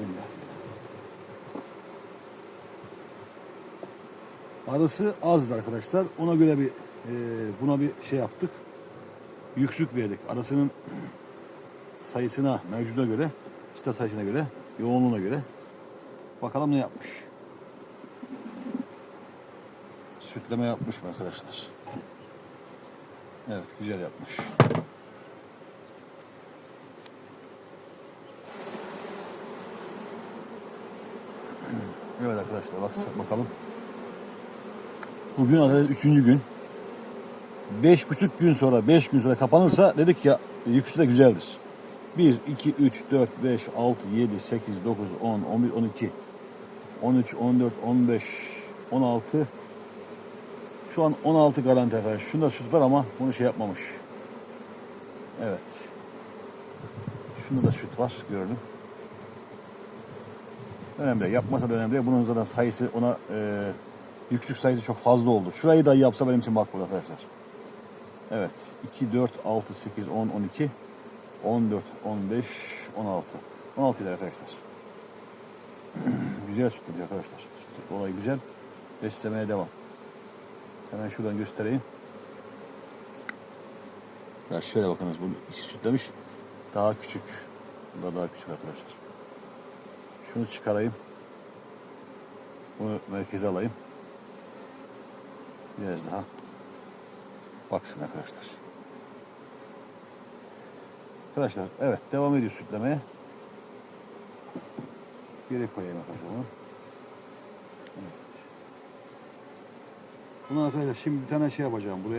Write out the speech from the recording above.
Bismillah. Arısı azdı arkadaşlar. Ona göre bir e, buna bir şey yaptık. Yüksük verdik. Arasının sayısına, mevcuda göre, çıta sayısına göre, yoğunluğuna göre. Bakalım ne yapmış. Sütleme yapmış mı arkadaşlar? Evet, güzel yapmış. Evet arkadaşlar bak bakalım. Bugün arkadaşlar üçüncü gün. Beş buçuk gün sonra, beş gün sonra kapanırsa dedik ya yüksü de güzeldir. 1, 2, 3, 4, 5, 6, 7, 8, 9, 10, 11, 12, 13, 14, 15, 16. Şu an 16 garanti arkadaşlar. Şunda süt var ama bunu şey yapmamış. Evet. Şunda da süt var gördüm. Önemli değil. Yapmasa da önemli değil. Bunun zaten sayısı ona e, yüksek sayısı çok fazla oldu. Şurayı da yapsa benim için makbul arkadaşlar. Evet. 2, 4, 6, 8, 10, 12, 14, 15, 16. 16 lira arkadaşlar. güzel süt yapıyor arkadaşlar. Süt olayı güzel. Beslemeye devam. Hemen şuradan göstereyim. Ya şöyle bakınız bu içi sütlemiş. Daha küçük. Bu da daha küçük arkadaşlar. Şunu çıkarayım. Bunu merkeze alayım. Biraz daha. Baksın arkadaşlar. Arkadaşlar evet devam ediyor sütlemeye. Geri koyayım arkadaşlar bunu. Evet. Bunu arkadaşlar şimdi bir tane şey yapacağım. Buraya